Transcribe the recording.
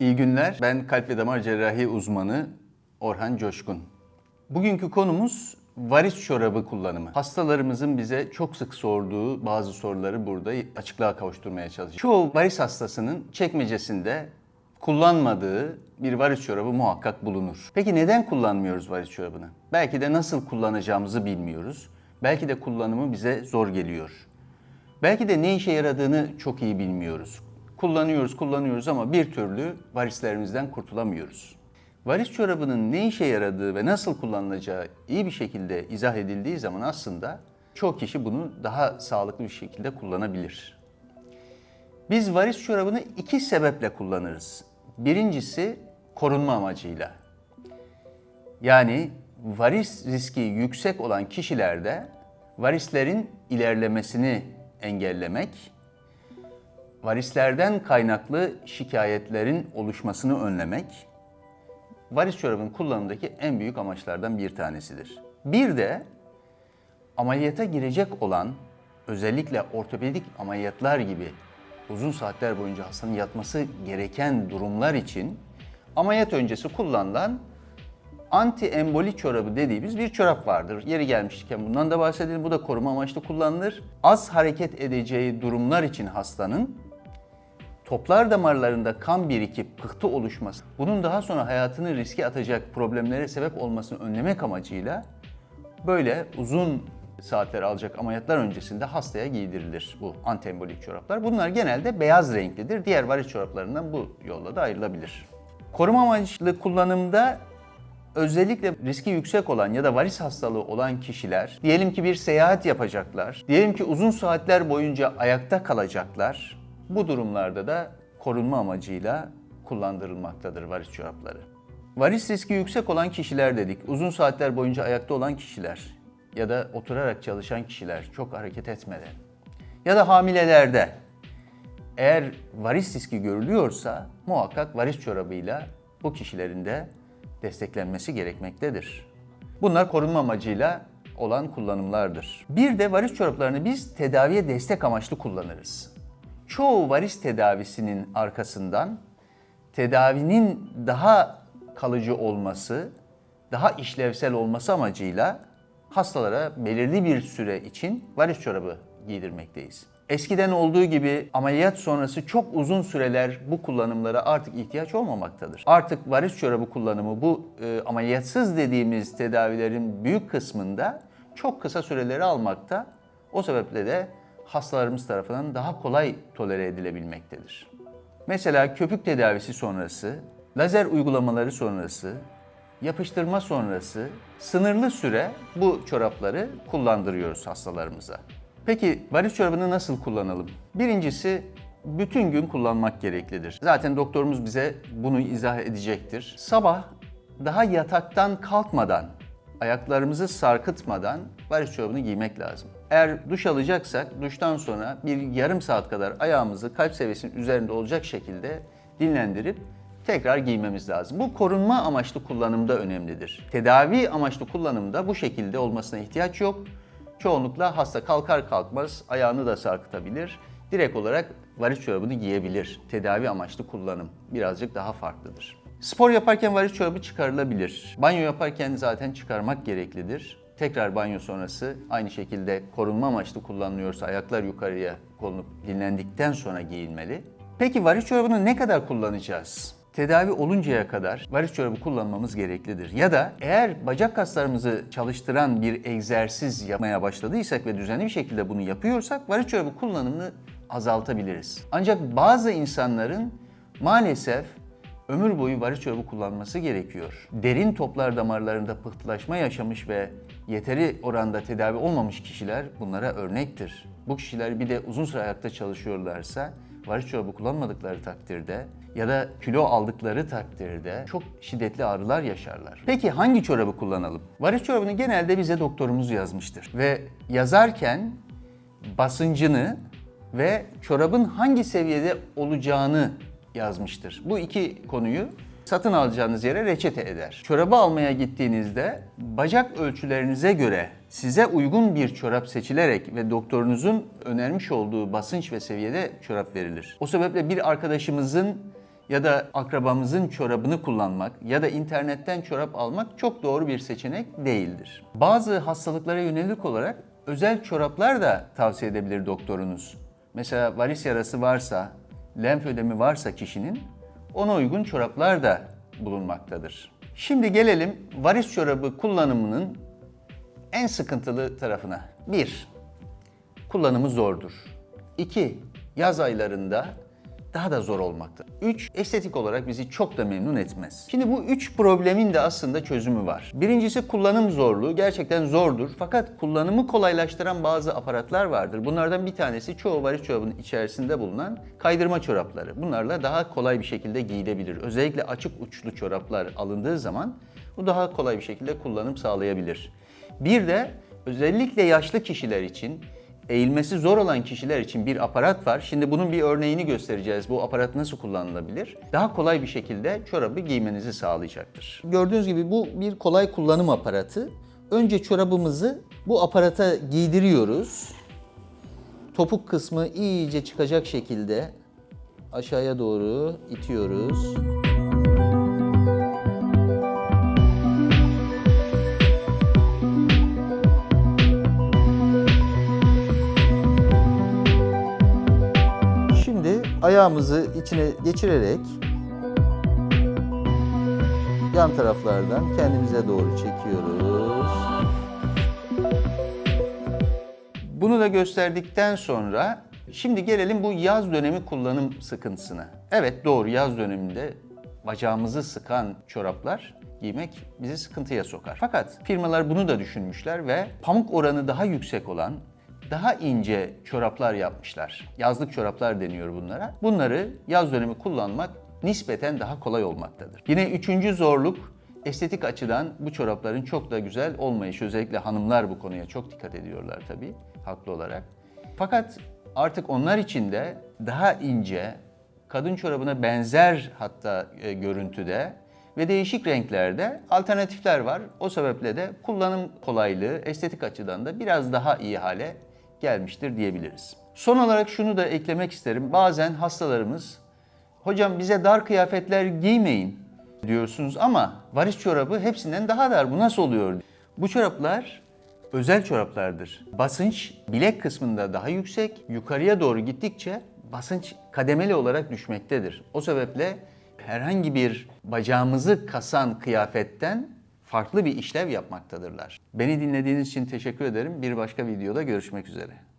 İyi günler. Ben kalp ve damar cerrahi uzmanı Orhan Coşkun. Bugünkü konumuz varis çorabı kullanımı. Hastalarımızın bize çok sık sorduğu bazı soruları burada açıklığa kavuşturmaya çalışacağım. Çoğu varis hastasının çekmecesinde kullanmadığı bir varis çorabı muhakkak bulunur. Peki neden kullanmıyoruz varis çorabını? Belki de nasıl kullanacağımızı bilmiyoruz. Belki de kullanımı bize zor geliyor. Belki de ne işe yaradığını çok iyi bilmiyoruz. Kullanıyoruz, kullanıyoruz ama bir türlü varislerimizden kurtulamıyoruz. Varis çorabının ne işe yaradığı ve nasıl kullanılacağı iyi bir şekilde izah edildiği zaman aslında çok kişi bunu daha sağlıklı bir şekilde kullanabilir. Biz varis çorabını iki sebeple kullanırız. Birincisi korunma amacıyla. Yani varis riski yüksek olan kişilerde varislerin ilerlemesini engellemek, varislerden kaynaklı şikayetlerin oluşmasını önlemek, varis çorabının kullanımındaki en büyük amaçlardan bir tanesidir. Bir de ameliyata girecek olan özellikle ortopedik ameliyatlar gibi uzun saatler boyunca hastanın yatması gereken durumlar için ameliyat öncesi kullanılan anti emboli çorabı dediğimiz bir çorap vardır. Yeri gelmişken bundan da bahsedelim. Bu da koruma amaçlı kullanılır. Az hareket edeceği durumlar için hastanın toplar damarlarında kan birikip pıhtı oluşması, bunun daha sonra hayatını riske atacak problemlere sebep olmasını önlemek amacıyla böyle uzun saatler alacak ameliyatlar öncesinde hastaya giydirilir bu antiembolik çoraplar. Bunlar genelde beyaz renklidir. Diğer varis çoraplarından bu yolla da ayrılabilir. Koruma amaçlı kullanımda özellikle riski yüksek olan ya da varis hastalığı olan kişiler, diyelim ki bir seyahat yapacaklar, diyelim ki uzun saatler boyunca ayakta kalacaklar, bu durumlarda da korunma amacıyla kullandırılmaktadır varis çorapları. Varis riski yüksek olan kişiler dedik, uzun saatler boyunca ayakta olan kişiler ya da oturarak çalışan kişiler çok hareket etmeden ya da hamilelerde eğer varis riski görülüyorsa muhakkak varis çorabıyla bu kişilerin de desteklenmesi gerekmektedir. Bunlar korunma amacıyla olan kullanımlardır. Bir de varis çoraplarını biz tedaviye destek amaçlı kullanırız. Çoğu varis tedavisinin arkasından tedavinin daha kalıcı olması, daha işlevsel olması amacıyla hastalara belirli bir süre için varis çorabı giydirmekteyiz. Eskiden olduğu gibi ameliyat sonrası çok uzun süreler bu kullanımlara artık ihtiyaç olmamaktadır. Artık varis çorabı kullanımı bu e, ameliyatsız dediğimiz tedavilerin büyük kısmında çok kısa süreleri almakta. O sebeple de hastalarımız tarafından daha kolay tolere edilebilmektedir. Mesela köpük tedavisi sonrası, lazer uygulamaları sonrası, yapıştırma sonrası sınırlı süre bu çorapları kullandırıyoruz hastalarımıza. Peki varis çorabını nasıl kullanalım? Birincisi bütün gün kullanmak gereklidir. Zaten doktorumuz bize bunu izah edecektir. Sabah daha yataktan kalkmadan, ayaklarımızı sarkıtmadan varis çorabını giymek lazım. Eğer duş alacaksak duştan sonra bir yarım saat kadar ayağımızı kalp seviyesinin üzerinde olacak şekilde dinlendirip tekrar giymemiz lazım. Bu korunma amaçlı kullanımda önemlidir. Tedavi amaçlı kullanımda bu şekilde olmasına ihtiyaç yok. Çoğunlukla hasta kalkar kalkmaz ayağını da sarkıtabilir. Direkt olarak varis çorabını giyebilir. Tedavi amaçlı kullanım birazcık daha farklıdır. Spor yaparken varis çorabı çıkarılabilir. Banyo yaparken zaten çıkarmak gereklidir. Tekrar banyo sonrası aynı şekilde korunma amaçlı kullanılıyorsa ayaklar yukarıya konup dinlendikten sonra giyilmeli. Peki varis çorabını ne kadar kullanacağız? Tedavi oluncaya kadar varis çorabı kullanmamız gereklidir. Ya da eğer bacak kaslarımızı çalıştıran bir egzersiz yapmaya başladıysak ve düzenli bir şekilde bunu yapıyorsak varis çorabı kullanımını azaltabiliriz. Ancak bazı insanların maalesef ömür boyu varis çorabı kullanması gerekiyor. Derin toplar damarlarında pıhtılaşma yaşamış ve yeteri oranda tedavi olmamış kişiler bunlara örnektir. Bu kişiler bir de uzun süre ayakta çalışıyorlarsa varis çorabı kullanmadıkları takdirde ya da kilo aldıkları takdirde çok şiddetli ağrılar yaşarlar. Peki hangi çorabı kullanalım? Varis çorabını genelde bize doktorumuz yazmıştır ve yazarken basıncını ve çorabın hangi seviyede olacağını yazmıştır. Bu iki konuyu satın alacağınız yere reçete eder. Çorabı almaya gittiğinizde bacak ölçülerinize göre size uygun bir çorap seçilerek ve doktorunuzun önermiş olduğu basınç ve seviyede çorap verilir. O sebeple bir arkadaşımızın ya da akrabamızın çorabını kullanmak ya da internetten çorap almak çok doğru bir seçenek değildir. Bazı hastalıklara yönelik olarak özel çoraplar da tavsiye edebilir doktorunuz. Mesela varis yarası varsa, lenf ödemi varsa kişinin ona uygun çoraplar da bulunmaktadır. Şimdi gelelim varis çorabı kullanımının en sıkıntılı tarafına. 1. Kullanımı zordur. 2. Yaz aylarında daha da zor olmakta. 3. Estetik olarak bizi çok da memnun etmez. Şimdi bu üç problemin de aslında çözümü var. Birincisi kullanım zorluğu. Gerçekten zordur. Fakat kullanımı kolaylaştıran bazı aparatlar vardır. Bunlardan bir tanesi çoğu varis çorabının içerisinde bulunan kaydırma çorapları. Bunlarla daha kolay bir şekilde giyilebilir. Özellikle açık uçlu çoraplar alındığı zaman bu daha kolay bir şekilde kullanım sağlayabilir. Bir de özellikle yaşlı kişiler için eğilmesi zor olan kişiler için bir aparat var. Şimdi bunun bir örneğini göstereceğiz. Bu aparat nasıl kullanılabilir? Daha kolay bir şekilde çorabı giymenizi sağlayacaktır. Gördüğünüz gibi bu bir kolay kullanım aparatı. Önce çorabımızı bu aparata giydiriyoruz. Topuk kısmı iyice çıkacak şekilde aşağıya doğru itiyoruz. Ayağımızı içine geçirerek yan taraflardan kendimize doğru çekiyoruz. Bunu da gösterdikten sonra şimdi gelelim bu yaz dönemi kullanım sıkıntısına. Evet doğru yaz döneminde bacağımızı sıkan çoraplar giymek bizi sıkıntıya sokar. Fakat firmalar bunu da düşünmüşler ve pamuk oranı daha yüksek olan daha ince çoraplar yapmışlar. Yazlık çoraplar deniyor bunlara. Bunları yaz dönemi kullanmak nispeten daha kolay olmaktadır. Yine üçüncü zorluk estetik açıdan bu çorapların çok da güzel olmayışı. Özellikle hanımlar bu konuya çok dikkat ediyorlar tabii haklı olarak. Fakat artık onlar için de daha ince, kadın çorabına benzer hatta e, görüntüde ve değişik renklerde alternatifler var. O sebeple de kullanım kolaylığı estetik açıdan da biraz daha iyi hale gelmiştir diyebiliriz. Son olarak şunu da eklemek isterim. Bazen hastalarımız hocam bize dar kıyafetler giymeyin diyorsunuz ama varis çorabı hepsinden daha dar. Bu nasıl oluyor? Bu çoraplar özel çoraplardır. Basınç bilek kısmında daha yüksek, yukarıya doğru gittikçe basınç kademeli olarak düşmektedir. O sebeple herhangi bir bacağımızı kasan kıyafetten farklı bir işlev yapmaktadırlar. Beni dinlediğiniz için teşekkür ederim. Bir başka videoda görüşmek üzere.